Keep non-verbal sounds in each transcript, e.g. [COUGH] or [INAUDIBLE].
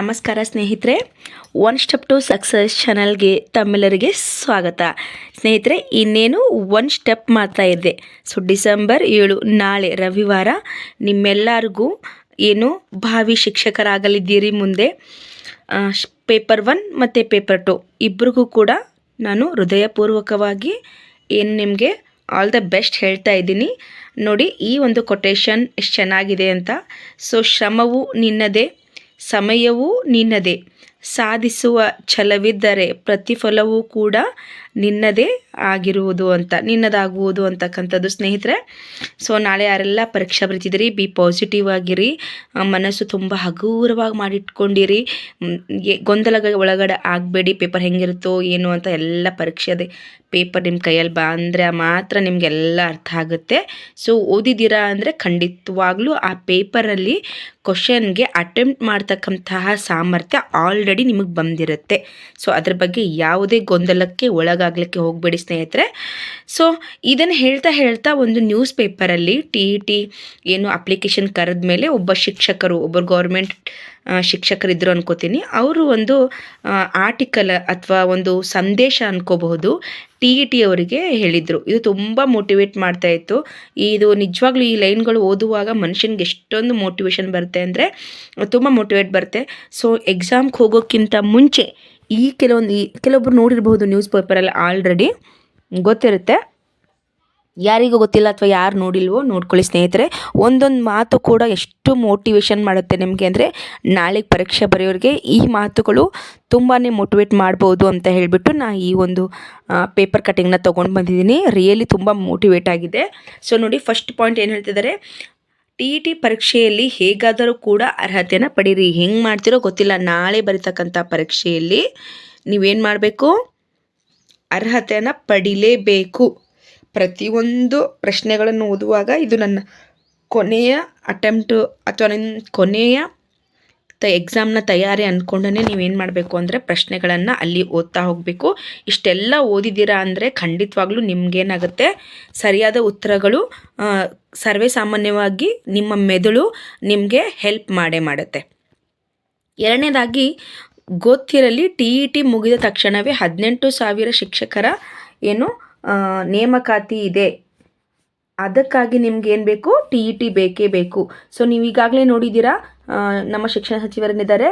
ನಮಸ್ಕಾರ ಸ್ನೇಹಿತರೆ one step to success ಚಾನಲ್ಗೆ ತಮ್ಮೆಲ್ಲರಿಗೆ ಸ್ವಾಗತ. ಸ್ನೇಹಿತರೆ, ಇನ್ನೇನು ಒನ್ ಸ್ಟೆಪ್ ಮಾತ್ರ ಇದೆ. ಸೊ ಡಿಸೆಂಬರ್ ಏಳು, ನಾಳೆ ರವಿವಾರ ನಿಮ್ಮೆಲ್ಲರಿಗೂ ಏನು ಭಾವಿ ಶಿಕ್ಷಕರಾಗಲಿದ್ದೀರಿ ಮುಂದೆ ಪೇಪರ್ ಒನ್ ಮತ್ತು ಪೇಪರ್ ಟು ಇಬ್ಬರಿಗೂ ಕೂಡ ನಾನು ಹೃದಯಪೂರ್ವಕವಾಗಿ ಏನು ನಿಮಗೆ ಆಲ್ ದ ಬೆಸ್ಟ್ ಹೇಳ್ತಾ ಇದ್ದೀನಿ. ನೋಡಿ, ಈ ಒಂದು ಕೊಟೇಶನ್ ಎಷ್ಟು ಚೆನ್ನಾಗಿದೆ ಅಂತ. ಸೊ ಶ್ರಮವು ನಿನ್ನದೇ. ಸಮಯವೂ ನಿನ್ನದೇ. ಸಾಧಿಸುವ ಛಲವಿದ್ದರೆ ಪ್ರತಿಫಲವೂ ಕೂಡ ನಿನ್ನದೇ ಆಗಿರುವುದು ಅಂತ, ನಿನ್ನದಾಗುವುದು ಅಂತಕ್ಕಂಥದ್ದು ಸ್ನೇಹಿತರೆ. ಸೊ ನಾಳೆ ಯಾರೆಲ್ಲ ಪರೀಕ್ಷೆ ಬರೀತಿದ್ದೀರಿ ಬಿ ಪಾಸಿಟಿವ್ ಆಗಿರಿ ಮನಸ್ಸು ತುಂಬ ಹಗುರವಾಗಿ ಮಾಡಿಟ್ಕೊಂಡಿರಿ ಗೊಂದಲಗಳ ಒಳಗಡೆ ಆಗಬೇಡಿ ಪೇಪರ್ ಹೆಂಗಿರುತ್ತೋ ಏನು ಅಂತ ಎಲ್ಲ ಪರೀಕ್ಷೆದೆ ಪೇಪರ್ ನಿಮ್ಮ ಕೈಯಲ್ಲಿ ಬಂದರೆ ಮಾತ್ರ ನಿಮಗೆಲ್ಲ ಅರ್ಥ ಆಗುತ್ತೆ. ಸೊ ಓದಿದ್ದೀರಾ ಅಂದರೆ ಖಂಡಿತವಾಗ್ಲೂ ಆ ಪೇಪರಲ್ಲಿ ಕ್ವಶನ್ಗೆ ಅಟೆಂಪ್ಟ್ ಮಾಡ್ತಕ್ಕಂತಹ ಸಾಮರ್ಥ್ಯ ಆಲ್ರೆಡಿ ನಿಮಗೆ ಬಂದಿರುತ್ತೆ. ಸೊ ಅದ್ರ ಬಗ್ಗೆ ಯಾವುದೇ ಗೊಂದಲಕ್ಕೆ ಒಳಗಾಗಲಿಕ್ಕೆ ಹೋಗಬೇಡಿ ಸ್ನೇಹಿತರೆ. ಸೊ ಇದನ್ನು ಹೇಳ್ತಾ ಹೇಳ್ತಾ ಒಂದು ನ್ಯೂಸ್ ಪೇಪರಲ್ಲಿ ಟಿ ಇ ಟಿ ಏನು ಅಪ್ಲಿಕೇಶನ್ ಕರೆದ ಮೇಲೆ ಒಬ್ಬ ಶಿಕ್ಷಕರು, ಒಬ್ಬರು ಗೌರ್ಮೆಂಟ್ ಶಿಕ್ಷಕರಿದ್ದರು ಅನ್ಕೋತೀನಿ. ಅವರು ಒಂದು ಆರ್ಟಿಕಲ್ ಅಥವಾ ಒಂದು ಸಂದೇಶ ಅನ್ಕೋಬಹುದು ಟಿ ಇ ಟಿ ಅವರಿಗೆ ಹೇಳಿದರು. ಇದು ತುಂಬ ಮೋಟಿವೇಟ್ ಮಾಡ್ತಾ ಇತ್ತು. ಇದು ನಿಜವಾಗ್ಲೂ ಈ ಲೈನ್ಗಳು ಓದುವಾಗ ಮನುಷ್ಯನಿಗೆ ಎಷ್ಟೊಂದು ಮೋಟಿವೇಶನ್ ಬರುತ್ತೆ ಅಂದರೆ ತುಂಬ ಮೋಟಿವೇಟ್ ಬರುತ್ತೆ. ಸೊ ಎಕ್ಸಾಮ್ಗೆ ಹೋಗೋಕ್ಕಿಂತ ಮುಂಚೆ ಈ ಕೆಲವೊಂದು, ಈ ಕೆಲವೊಬ್ರು ನೋಡಿರಬಹುದು ನ್ಯೂಸ್ ಪೇಪರಲ್ಲಿ ಆಲ್ರೆಡಿ ಗೊತ್ತಿರುತ್ತೆ. ಯಾರಿಗೂ ಗೊತ್ತಿಲ್ಲ ಅಥವಾ ಯಾರು ನೋಡಿಲ್ವೋ ನೋಡ್ಕೊಳ್ಳಿ ಸ್ನೇಹಿತರೆ. ಒಂದೊಂದು ಮಾತು ಕೂಡ ಎಷ್ಟು ಮೋಟಿವೇಶನ್ ಮಾಡುತ್ತೆ ನಿಮಗೆ ಅಂದರೆ ನಾಳೆಗೆ ಪರೀಕ್ಷೆ ಬರೆಯೋರಿಗೆ ಈ ಮಾತುಗಳು ತುಂಬಾ ಮೋಟಿವೇಟ್ ಮಾಡ್ಬೋದು ಅಂತ ಹೇಳಿಬಿಟ್ಟು ನಾ ಈ ಒಂದು ಪೇಪರ್ ಕಟ್ಟಿಂಗ್ನ ತೊಗೊಂಡು ಬಂದಿದ್ದೀನಿ. ರಿಯಲಿ ತುಂಬ ಮೋಟಿವೇಟ್ ಆಗಿದೆ. ಸೊ ನೋಡಿ ಫಸ್ಟ್ ಪಾಯಿಂಟ್ ಏನು ಹೇಳ್ತಿದ್ದಾರೆ ಟಿ ಇ ಟಿ ಪರೀಕ್ಷೆಯಲ್ಲಿ ಹೇಗಾದರೂ ಕೂಡ ಅರ್ಹತೆಯನ್ನು ಪಡೀರಿ. ಹೆಂಗೆ ಮಾಡ್ತಿರೋ ಗೊತ್ತಿಲ್ಲ. ನಾಳೆ ಬರೀತಕ್ಕಂಥ ಪರೀಕ್ಷೆಯಲ್ಲಿ ನೀವೇನು ಮಾಡಬೇಕು? ಅರ್ಹತೆಯನ್ನು ಪಡಿಲೇಬೇಕು. ಪ್ರತಿಯೊಂದು ಪ್ರಶ್ನೆಗಳನ್ನು ಓದುವಾಗ ಇದು ನನ್ನ ಕೊನೆಯ ಅಟೆಂಪ್ಟು ಅಥವಾ ನನ್ನ ಕೊನೆಯ ತ ಎಕ್ಸಾಮ್ನ ತಯಾರಿ ಅಂದ್ಕೊಂಡೇ ನೀವೇನು ಮಾಡಬೇಕು ಅಂದರೆ ಪ್ರಶ್ನೆಗಳನ್ನು ಅಲ್ಲಿ ಓದ್ತಾ ಹೋಗಬೇಕು. ಇಷ್ಟೆಲ್ಲ ಓದಿದ್ದೀರಾ ಅಂದರೆ ಖಂಡಿತವಾಗ್ಲೂ ನಿಮಗೇನಾಗುತ್ತೆ? ಸರಿಯಾದ ಉತ್ತರಗಳು ಸರ್ವೇ ಸಾಮಾನ್ಯವಾಗಿ ನಿಮ್ಮ ಮೆದುಳು ನಿಮಗೆ ಹೆಲ್ಪ್ ಮಾಡೇ ಮಾಡುತ್ತೆ. ಎರಡನೇದಾಗಿ, ಗೊತ್ತಿರಲಿ ಟಿ ಇ ಟಿ ಮುಗಿದ ತಕ್ಷಣವೇ ಹದಿನೆಂಟು ಸಾವಿರ ಶಿಕ್ಷಕರ ಏನು ನೇಮಕಾತಿ ಇದೆ. ಅದಕ್ಕಾಗಿ ನಿಮ್ಗೆ ಏನು ಬೇಕು? ಟಿ ಇ ಟಿ ಬೇಕೇ ಬೇಕು. ಸೊ ನೀವು ಈಗಾಗಲೇ ನೋಡಿದ್ದೀರಾ ನಮ್ಮ ಶಿಕ್ಷಣ ಸಚಿವರೇನಿದ್ದಾರೆ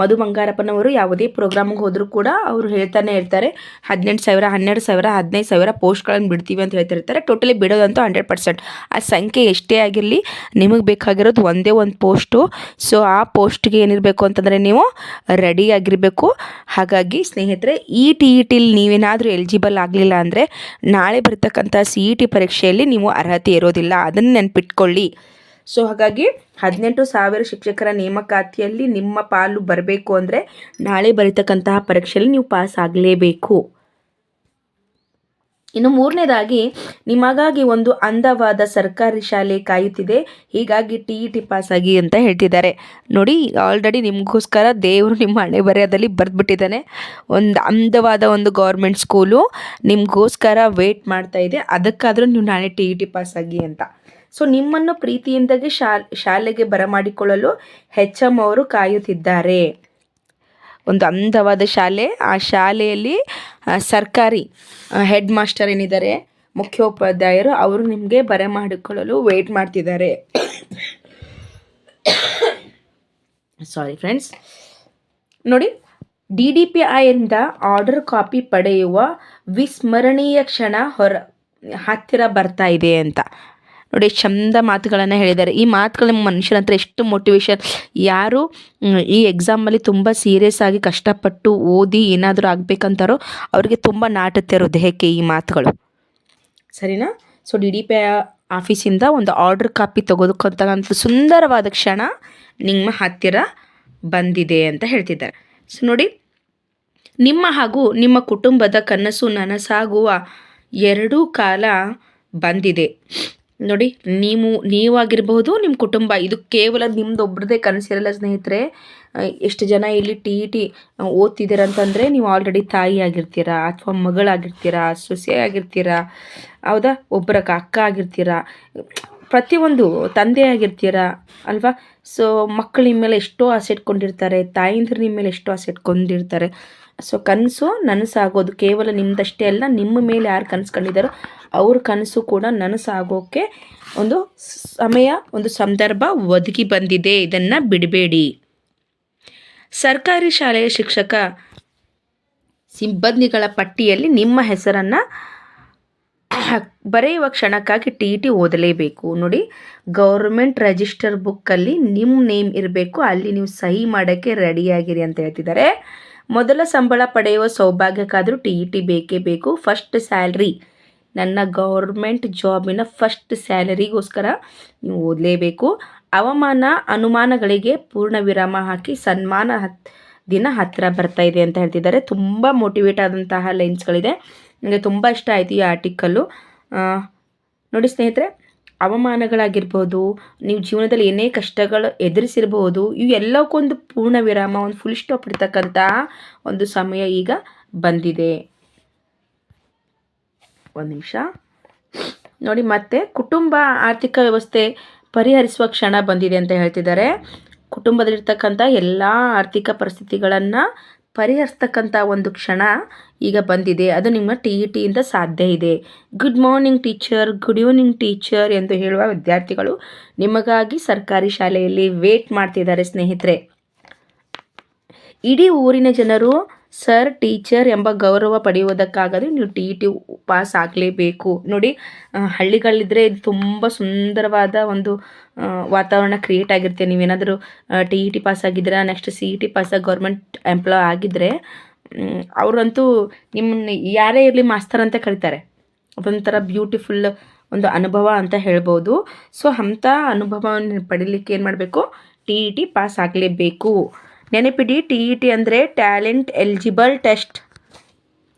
ಮಧು ಬಂಗಾರಪ್ಪನವರು ಯಾವುದೇ ಪ್ರೋಗ್ರಾಮ್ಗೆ ಹೋದರೂ ಕೂಡ ಅವರು ಹೇಳ್ತಾನೆ ಇರ್ತಾರೆ. ಹದಿನೆಂಟು ಸಾವಿರ, ಹನ್ನೆರಡು ಸಾವಿರ, ಹದಿನೈದು ಸಾವಿರ ಪೋಸ್ಟ್ಗಳನ್ನು ಬಿಡ್ತೀವಿ ಅಂತ ಹೇಳ್ತಿರ್ತಾರೆ. ಟೋಟಲಿ ಬಿಡೋದಂತೂ ಹಂಡ್ರೆಡ್ ಪರ್ಸೆಂಟ್ ಆ ಸಂಖ್ಯೆ ಎಷ್ಟೇ ಆಗಿರಲಿ ನಿಮಗೆ ಬೇಕಾಗಿರೋದು ಒಂದೇ ಒಂದು ಪೋಸ್ಟು ಸೊ ಆ ಪೋಸ್ಟ್ಗೆ ಏನಿರಬೇಕು ಅಂತಂದರೆ ನೀವು ರೆಡಿ ಆಗಿರಬೇಕು. ಹಾಗಾಗಿ ಸ್ನೇಹಿತರೆ, ಈ ಟಿ ಇ ಟಿಲಿ ನೀವೇನಾದರೂ ಎಲಿಜಿಬಲ್ ಆಗಲಿಲ್ಲ ಅಂದರೆ ನಾಳೆ ಬರ್ತಕ್ಕಂಥ ಸಿ ಇ ಟಿ ಪರೀಕ್ಷೆಯಲ್ಲಿ ನೀವು ಅರ್ಹತೆ ಇರೋದಿಲ್ಲ. ಅದನ್ನು ನೆನ್ಪಿಟ್ಕೊಳ್ಳಿ. ಸೊ ಹಾಗಾಗಿ ಹದಿನೆಂಟು ಸಾವಿರ ಶಿಕ್ಷಕರ ನೇಮಕಾತಿಯಲ್ಲಿ ನಿಮ್ಮ ಪಾಲು ಬರಬೇಕು ಅಂದರೆ ನಾಳೆ ಬರೀತಕ್ಕಂತಹ ಪರೀಕ್ಷೆಯಲ್ಲಿ ನೀವು ಪಾಸ್ ಆಗಲೇಬೇಕು. ಇನ್ನು ಮೂರನೇದಾಗಿ, ನಿಮಗಾಗಿ ಒಂದು ಅಂದವಾದ ಸರ್ಕಾರಿ ಶಾಲೆ ಕಾಯುತ್ತಿದೆ. ಹೀಗಾಗಿ ಟಿ ಇ ಟಿ ಪಾಸಾಗಿ ಅಂತ ಹೇಳ್ತಿದ್ದಾರೆ. ನೋಡಿ ಆಲ್ರೆಡಿ ನಿಮಗೋಸ್ಕರ ದೇವರು ನಿಮ್ಮ ಹಣೆ ಬರೆಯದಲ್ಲಿ ಬರೆದ್ಬಿಟ್ಟಿದ್ದಾನೆ. ಒಂದು ಅಂದವಾದ ಒಂದು ಗೌರ್ಮೆಂಟ್ ಸ್ಕೂಲು ನಿಮಗೋಸ್ಕರ ವೇಟ್ ಮಾಡ್ತಾ ಇದೆ. ಅದಕ್ಕಾದರೂ ನೀವು ನಾಳೆ ಟಿ ಇ ಟಿ ಪಾಸಾಗಿ ಅಂತ. ಸೊ ನಿಮ್ಮನ್ನು ಪ್ರೀತಿಯಿಂದಾಗಿ ಶಾಲ್, ಶಾಲೆಗೆ ಬರಮಾಡಿಕೊಳ್ಳಲು ಹೆಚ್ ಎಂ ಅವರು ಕಾಯುತ್ತಿದ್ದಾರೆ. ಒಂದು ಅಂದವಾದ ಶಾಲೆ. ಆ ಶಾಲೆಯಲ್ಲಿ ಸರ್ಕಾರಿ ಹೆಡ್ ಮಾಸ್ಟರ್ ಏನಿದ್ದಾರೆ, ಮುಖ್ಯೋಪಾಧ್ಯಾಯರು ಅವರು ನಿಮಗೆ ಬರಮಾಡಿಕೊಳ್ಳಲು ವೇಟ್ ಮಾಡ್ತಿದ್ದಾರೆ. ಸಾರಿ ಫ್ರೆಂಡ್ಸ್ ನೋಡಿ, ಡಿ ಡಿ ಪಿ ಐಯಿಂದ ಆರ್ಡರ್ ಕಾಪಿ ಪಡೆಯುವ ವಿಸ್ಮರಣೀಯ ಕ್ಷಣ ಹೊರ, ಹತ್ತಿರ ಬರ್ತಾ ಇದೆ ಅಂತ. ನೋಡಿ ಚಂದ ಮಾತುಗಳನ್ನು ಹೇಳಿದ್ದಾರೆ. ಈ ಮಾತುಗಳು ಮನುಷ್ಯನ ಹತ್ರ ಎಷ್ಟು ಮೋಟಿವೇಶನ್ ಯಾರು ಈ ಎಕ್ಸಾಮಲ್ಲಿ ತುಂಬ ಸೀರಿಯಸ್ ಆಗಿ ಕಷ್ಟಪಟ್ಟು ಓದಿ ಏನಾದರೂ ಆಗಬೇಕಂತಾರೋ ಅವರಿಗೆ ತುಂಬ ನಾಟುತ್ತೆ ದೇಹಕ್ಕೆ ಈ ಮಾತುಗಳು. ಸರಿನಾ? ಸೊ ಡಿ ಡಿ ಪಿ ಆಫೀಸಿಂದ ಒಂದು ಆರ್ಡರ್ ಕಾಪಿ ತೊಗೋದಕ್ಕಂತಕ್ಕಂಥ ಸುಂದರವಾದ ಕ್ಷಣ ನಿಮ್ಮ ಹತ್ತಿರ ಬಂದಿದೆ ಅಂತ ಹೇಳ್ತಿದ್ದಾರೆ. ಸೊ ನೋಡಿ, ನಿಮ್ಮ ಹಾಗೂ ನಿಮ್ಮ ಕುಟುಂಬದ ಕನಸು ನನಸಾಗುವ ಎರಡೂ ಕಾಲ ಬಂದಿದೆ. ನೋಡಿ, ನೀವು, ನೀವಾಗಿರಬಹುದು ನಿಮ್ಮ ಕುಟುಂಬ. ಇದು ಕೇವಲ ನಿಮ್ದು ಒಬ್ರದ್ದೇ ಕನಸಿರಲ್ಲ ಸ್ನೇಹಿತರೆ. ಎಷ್ಟು ಜನ ಇಲ್ಲಿ ಟಿ ಇ ಟಿ ಓದ್ತಿದ್ದೀರಂತಂದರೆ ನೀವು ಆಲ್ರೆಡಿ ತಾಯಿ ಆಗಿರ್ತೀರಾ, ಅಥವಾ ಮಗಳಾಗಿರ್ತೀರಾ ಸೊಸೆ ಆಗಿರ್ತೀರಾ ಹೌದಾ? ಒಬ್ಬರ ಅಕ್ಕ ಆಗಿರ್ತೀರಾ. ಪ್ರತಿಯೊಂದು ತಂದೆಯಾಗಿರ್ತೀರ ಅಲ್ವಾ? ಸೊ ಮಕ್ಕಳು ಮೇಲೆ ಎಷ್ಟೋ ಆಸೆ ಇಟ್ಕೊಂಡಿರ್ತಾರೆ ತಾಯಂದಿರು ನಿಮ್ಮ ಮೇಲೆ ಎಷ್ಟೋ ಆಸೆ ಇಟ್ಕೊಂಡಿರ್ತಾರೆ. ಸೊ ಕನಸು ನನಸಾಗೋದು, ಕೇವಲ ನಿಮ್ಮದಷ್ಟೇ ಅಲ್ಲ, ನಿಮ್ಮ ಮೇಲೆ ಯಾರು ಕನಸ್ಕೊಂಡಿದ್ದಾರೋ ಅವ್ರ ಕನಸು ಕೂಡ ನನಸಾಗೋಕ್ಕೆ ಒಂದು ಸಮಯ, ಒಂದು ಸಂದರ್ಭ ಒದಗಿ ಬಂದಿದೆ. ಇದನ್ನು ಬಿಡಬೇಡಿ. ಸರ್ಕಾರಿ ಶಾಲೆಯ ಶಿಕ್ಷಕ ಸಿಬ್ಬಂದಿಗಳ ಪಟ್ಟಿಯಲ್ಲಿ ನಿಮ್ಮ ಹೆಸರನ್ನು [COUGHS] ಬರೆಯುವ ಕ್ಷಣಕ್ಕಾಗಿ ಟಿ ಇ ಟಿ ಓದಲೇಬೇಕು. ನೋಡಿ, ಗೌರ್ಮೆಂಟ್ ರಿಜಿಸ್ಟರ್ ಬುಕ್ಕಲ್ಲಿ ನಿಮ್ಮ ನೇಮ್ ಇರಬೇಕು. ಅಲ್ಲಿ ನೀವು ಸಹಿ ಮಾಡೋಕ್ಕೆ ರೆಡಿಯಾಗಿರಿ ಅಂತ ಹೇಳ್ತಿದ್ದಾರೆ. ಮೊದಲ ಸಂಬಳ ಪಡೆಯುವ ಸೌಭಾಗ್ಯಕ್ಕಾದರೂ ಟಿ ಇ ಟಿ ಬೇಕೇ ಬೇಕು. First salary. ನನ್ನ ಗೌರ್ಮೆಂಟ್ ಜಾಬಿನ ಫಸ್ಟ್ ಸ್ಯಾಲರಿಗೋಸ್ಕರ ನೀವು ಓದಲೇಬೇಕು. ಅವಮಾನ, ಅನುಮಾನಗಳಿಗೆ ಪೂರ್ಣ ವಿರಾಮ ಹಾಕಿ ಸನ್ಮಾನ ಹತ್, ದಿನ ಹತ್ತಿರ ಬರ್ತಾ ಇದೆ ಅಂತ ಹೇಳ್ತಿದ್ದಾರೆ. ತುಂಬ ಮೋಟಿವೇಟ್ ಆದಂತಹ ಲೈನ್ಸ್ಗಳಿದೆ ನನಗೆ ತುಂಬ ಇಷ್ಟ ಆಯಿತು ಈ ಆರ್ಟಿಕಲ್ಲು ನೋಡಿ ಸ್ನೇಹಿತರೆ, ಅವಮಾನಗಳಾಗಿರ್ಬೋದು, ನೀವು ಜೀವನದಲ್ಲಿ ಏನೇ ಕಷ್ಟಗಳು ಎದುರಿಸಿರ್ಬೋದು, ಇವೆಲ್ಲಕ್ಕೊಂದು ಪೂರ್ಣ ವಿರಾಮ, ಒಂದು ಫುಲ್ ಸ್ಟಾಪ್ ಇಡ್ತಕ್ಕಂತಹ ಒಂದು ಸಮಯ ಈಗ ಬಂದಿದೆ. ಒಂದು ನಿಮಿಷ. ನೋಡಿ ಮತ್ತೆ, ಕುಟುಂಬ ಆರ್ಥಿಕ ವ್ಯವಸ್ಥೆ ಪರಿಹರಿಸುವ ಕ್ಷಣ ಬಂದಿದೆ ಅಂತ ಹೇಳ್ತಿದ್ದಾರೆ. ಕುಟುಂಬದಲ್ಲಿರ್ತಕ್ಕಂಥ ಎಲ್ಲ ಆರ್ಥಿಕ ಪರಿಸ್ಥಿತಿಗಳನ್ನು ಪರಿಹರಿಸ್ತಕ್ಕಂಥ ಒಂದು ಕ್ಷಣ ಈಗ ಬಂದಿದೆ. ಅದು ನಿಮ್ಮ ಟಿ ಇ ಟಿಯಿಂದ ಸಾಧ್ಯ ಇದೆ. Good morning teacher good evening teacher ಎಂದು ಹೇಳುವ ವಿದ್ಯಾರ್ಥಿಗಳು ನಿಮಗಾಗಿ ಸರ್ಕಾರಿ ಶಾಲೆಯಲ್ಲಿ ವೇಟ್ ಮಾಡ್ತಿದ್ದಾರೆ ಸ್ನೇಹಿತರೆ. ಇಡೀ ಊರಿನ ಜನರು ಸರ್, ಟೀಚರ್ ಎಂಬ ಗೌರವ ಪಡೆಯುವುದಕ್ಕಾಗದೆ ನೀವು ಟಿ ಟಿ ಪಾಸ್ ಆಗಲೇಬೇಕು. ನೋಡಿ ಹಳ್ಳಿಗಳಿದ್ದರೆ ಇದು ತುಂಬ ಸುಂದರವಾದ ಒಂದು ವಾತಾವರಣ ಕ್ರಿಯೇಟ್ ಆಗಿರುತ್ತೆ. ನೀವೇನಾದರೂ ಟಿ ಇ ಟಿ ಪಾಸ್ ಆಗಿದ್ರೆ ನೆಕ್ಸ್ಟ್ ಸಿ ಇ ಟಿ ಪಾಸಾಗಿ ಗೌರ್ಮೆಂಟ್ ಎಂಪ್ಲಾಯ್ ಆಗಿದ್ದರೆ ಅವರಂತೂ ನಿಮ್ಮನ್ನ ಯಾರೇ ಇರಲಿ ಮಾಸ್ತರ್ ಅಂತ ಕರೀತಾರೆ. ಅದೊಂಥರ ಬ್ಯೂಟಿಫುಲ್ ಒಂದು ಅನುಭವ ಅಂತ ಹೇಳ್ಬೋದು. ಸೊ ಅಂಥ ಅನುಭವವನ್ನು ಪಡೀಲಿಕ್ಕೆ ಏನು ಮಾಡಬೇಕು ಟಿ ಇ ಟಿ ಪಾಸ್ ಆಗಲೇಬೇಕು. ನೆನಪಿಡಿ ಟಿ ಇ ಟಿ ಅಂದರೆ ಟ್ಯಾಲೆಂಟ್ ಎಲಿಜಿಬಲ್ ಟೆಸ್ಟ್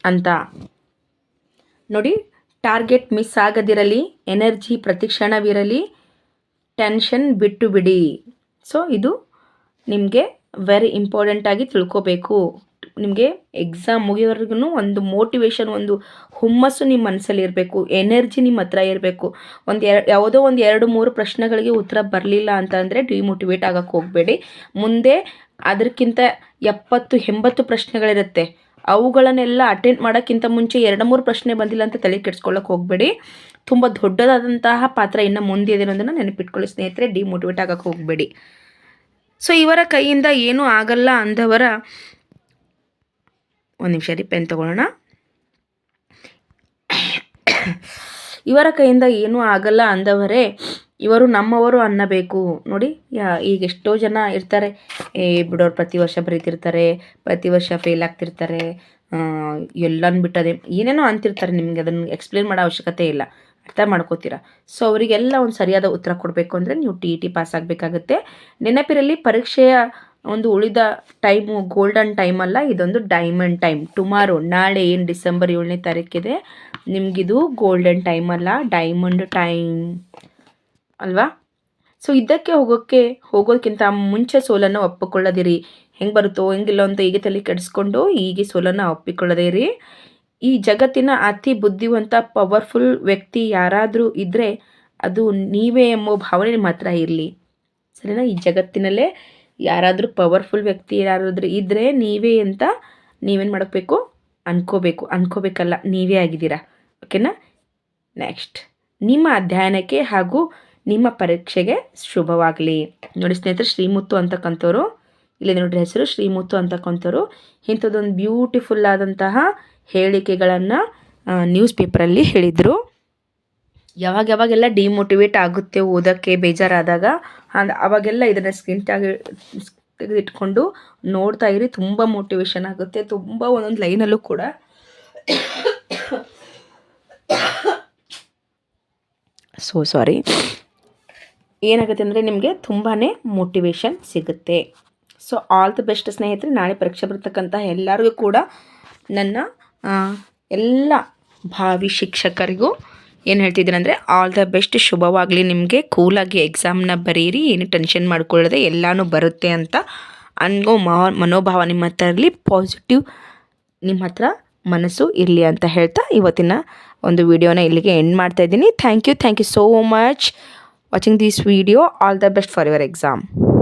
ಅಂತ. ನೋಡಿ, ಟಾರ್ಗೆಟ್ ಮಿಸ್ ಆಗದಿರಲಿ, ಎನರ್ಜಿ ಪ್ರತಿಕ್ಷಣವಿರಲಿ, ಟೆನ್ಷನ್ ಬಿಟ್ಟು ಬಿಡಿ ಸೊ, ಇದು ನಿಮಗೆ ವೆರಿ ಇಂಪಾರ್ಟೆಂಟಾಗಿ ತಿಳ್ಕೋಬೇಕು. ನಿಮಗೆ ಎಕ್ಸಾಮ್ ಮುಗಿಯೋವರೆಗೂ ಒಂದು ಮೋಟಿವೇಶನ್, ಒಂದು ಹುಮ್ಮಸ್ಸು ನಿಮ್ಮ ಮನಸ್ಸಲ್ಲಿ ಇರಬೇಕು, ಎನರ್ಜಿ ನಿಮ್ಮ ಹತ್ರ ಇರಬೇಕು. ಒಂದು ಎರ ಯಾವುದೋ ಒಂದು ಎರಡು ಮೂರು ಪ್ರಶ್ನೆಗಳಿಗೆ ಉತ್ತರ ಬರಲಿಲ್ಲ ಅಂತ ಅಂದರೆ ಡಿಮೋಟಿವೇಟ್ ಆಗೋಕ್ಕೆ ಹೋಗಬೇಡಿ. ಮುಂದೆ ಅದಕ್ಕಿಂತ ಎಪ್ಪತ್ತು, ಎಂಬತ್ತು ಪ್ರಶ್ನೆಗಳಿರುತ್ತೆ. ಅವುಗಳನ್ನೆಲ್ಲ ಅಟೆಂಡ್ ಮಾಡೋಕ್ಕಿಂತ ಮುಂಚೆ ಎರಡು, ಮೂರು ಪ್ರಶ್ನೆ ಬಂದಿಲ್ಲ ಅಂತ ತಲೆ ಕೆಡ್ಸ್ಕೊಳ್ಳೋಕೆ ಹೋಗಬೇಡಿ. ತುಂಬ ದೊಡ್ಡದಾದಂತಹ ಪಾತ್ರ ಇನ್ನು ಮುಂದಿದೆ ಅನ್ನೋದನ್ನು ನೆನಪಿಟ್ಕೊಳ್ಳಿ ಸ್ನೇಹಿತರೆ ಡಿಮೋಟಿವೇಟ್ ಆಗೋಕ್ಕೆ ಹೋಗಬೇಡಿ. ಸೊ ಇವರ ಕೈಯಿಂದ ಏನೂ ಆಗಲ್ಲ ಅಂದವರ ಒಂದು ನಿಮಿಷ ರೀ ಪೆನ್ ತೊಗೊಳ್ಳೋಣ. ಇವರ ಕೈಯಿಂದ ಏನೂ ಆಗಲ್ಲ ಅಂದವರೇ, ಇವರು ನಮ್ಮವರು ಅನ್ನಬೇಕು. ನೋಡಿ, ಯಾ, ಈಗ ಎಷ್ಟೋ ಜನ ಇರ್ತಾರೆ. ಏ, ಬಿಡೋರು ಪ್ರತಿ ವರ್ಷ ಬರೀತಿರ್ತಾರೆ, ಪ್ರತಿ ವರ್ಷ ಫೇಲ್ ಆಗ್ತಿರ್ತಾರೆ. ಎಲ್ಲನೂ ಬಿಟ್ಟದೆ, ಏನೇನೋ ಅಂತಿರ್ತಾರೆ ನಿಮಗೆ ಅದನ್ನು ಎಕ್ಸ್ಪ್ಲೇನ್ ಮಾಡೋ ಅವಶ್ಯಕತೆ ಇಲ್ಲ. ಅರ್ಥ ಮಾಡ್ಕೋತೀರಾ? ಸೊ ಅವರಿಗೆಲ್ಲ ಒಂದು ಸರಿಯಾದ ಉತ್ತರ ಕೊಡಬೇಕು ಅಂದರೆ ನೀವು ಟಿ ಇ ಟಿ ಪಾಸ್ ಆಗಬೇಕಾಗುತ್ತೆ. ನೆನಪಿರಲಿ, ಪರೀಕ್ಷೆಯ ಒಂದು ಉಳಿದ ಟೈಮು ಗೋಲ್ಡನ್ ಟೈಮ್ ಅಲ್ಲ, ಇದೊಂದು ಡೈಮಂಡ್ ಟೈಮ್ ಟುಮಾರೋ ನಾಳೆ ಏನು ಡಿಸೆಂಬರ್ ಏಳನೇ ತಾರೀಕಿದೆ, ನಿಮಗಿದು ಗೋಲ್ಡನ್ ಟೈಮ್ ಅಲ್ಲ ಡೈಮಂಡ್ ಟೈಮ್ ಅಲ್ವಾ? ಸೊ ಇದ್ದಕ್ಕೆ ಹೋಗೋಕ್ಕೆ ಹೋಗೋದಕ್ಕಿಂತ ಮುಂಚೆ ಸೋಲನ್ನು ಒಪ್ಪಿಕೊಳ್ಳದಿರಿ. ಹೆಂಗೆ ಬರುತ್ತೋ, ಹೆಂಗಿಲ್ಲ ಅಂತ ಹೀಗೆ ತಲೆ ಕೆಡಿಸ್ಕೊಂಡು ಹೀಗೆ ಸೋಲನ್ನು ಒಪ್ಪಿಕೊಳ್ಳದೇ ಇರಿ. ಈ ಜಗತ್ತಿನ ಅತಿ ಬುದ್ಧಿವಂತ ಪವರ್ಫುಲ್ ವ್ಯಕ್ತಿ ಯಾರಾದರೂ ಇದ್ದರೆ ಅದು ನೀವೇ ಎಂಬೋ ಭಾವನೆ ಮಾತ್ರ ಇರಲಿ. ಸರಿನಾ? ಈ ಜಗತ್ತಿನಲ್ಲೇ ಯಾರಾದರೂ ಪವರ್ಫುಲ್ ವ್ಯಕ್ತಿ ಯಾರಾದರೂ ಇದ್ದರೆ ನೀವೇ ಅಂತ ನೀವೇನು ಮಾಡಬೇಕು? ಅನ್ಕೋಬೇಕು. ಅನ್ಕೋಬೇಕಲ್ಲ, ನೀವೇ ಆಗಿದ್ದೀರಾ. ಓಕೆನಾ ನೆಕ್ಸ್ಟ್ ನಿಮ್ಮ ಅಧ್ಯಯನಕ್ಕೆ ಹಾಗೂ ನಿಮ್ಮ ಪರೀಕ್ಷೆಗೆ ಶುಭವಾಗಲಿ. ನೋಡಿ ಸ್ನೇಹಿತರೆ, ಶ್ರೀಮುತ್ತು ಅಂತಕ್ಕಂಥವ್ರು ಇಲ್ಲಿ ನೋಡ್ರಿ ಹೆಸರು, ಶ್ರೀಮುತ್ತು ಅಂತಕ್ಕಂಥವ್ರು, ಇಂಥದ್ದೊಂದು ಬ್ಯೂಟಿಫುಲ್ ಆದಂತಹ ಹೇಳಿಕೆಗಳನ್ನು ನ್ಯೂಸ್ ಪೇಪರಲ್ಲಿ ಹೇಳಿದರು. ಯಾವಾಗ ಯಾವಾಗೆಲ್ಲ ಡಿಮೋಟಿವೇಟ್ ಆಗುತ್ತೆ ಓದೋಕ್ಕೆ ಬೇಜಾರಾದಾಗ ಅವಾಗೆಲ್ಲ ಇದನ್ನು ಸ್ಕ್ರೀನ್ ಟ್ಯಾಗ್ ತೆಗೆದಿಟ್ಕೊಂಡು ನೋಡ್ತಾ ಇರಿ, ತುಂಬ ಮೋಟಿವೇಶನ್ ಆಗುತ್ತೆ, ತುಂಬ ಒಂದೊಂದು ಲೈನಲ್ಲೂ ಕೂಡ. [COUGHS] ಸೊ ಸಾರಿ ಏನಾಗುತ್ತೆ ಅಂದರೆ ನಿಮಗೆ ತುಂಬಾ ಮೋಟಿವೇಶನ್ ಸಿಗುತ್ತೆ. ಸೊ ಆಲ್ ದ ಬೆಸ್ಟ್ ಸ್ನೇಹಿತರೆ, ನಾಳೆ ಪರೀಕ್ಷೆ ಬರ್ತಕ್ಕಂಥ ಎಲ್ಲರಿಗೂ ಕೂಡ ನನ್ನ ಎಲ್ಲ ಭಾವಿ ಶಿಕ್ಷಕರಿಗೂ ಏನು ಹೇಳ್ತಿದ್ದೀನಿ ಅಂದರೆ ಆಲ್ ದ ಬೆಸ್ಟ್ ಶುಭವಾಗಲಿ. ನಿಮಗೆ ಕೂಲಾಗಿ ಎಕ್ಸಾಮ್ನ ಬರೀರಿ, ಏನು ಟೆನ್ಷನ್ ಮಾಡ್ಕೊಳ್ಳದೆ ಎಲ್ಲನೂ ಬರುತ್ತೆ ಅಂತ ಅನ್ಗೋ ಮನೋಭಾವ ನಿಮ್ಮ ಹತ್ರ ಇರಲಿ ಪಾಸಿಟಿವ್ ನಿಮ್ಮ ಹತ್ರ ಮನಸ್ಸು ಇರಲಿ ಅಂತ ಹೇಳ್ತಾ ಇವತ್ತಿನ ಒಂದು ವಿಡಿಯೋನ ಇಲ್ಲಿಗೆ ಎಂಡ್ ಮಾಡ್ತಾಯಿದ್ದೀನಿ thank you thank you so much watching this video. All the best for your exam.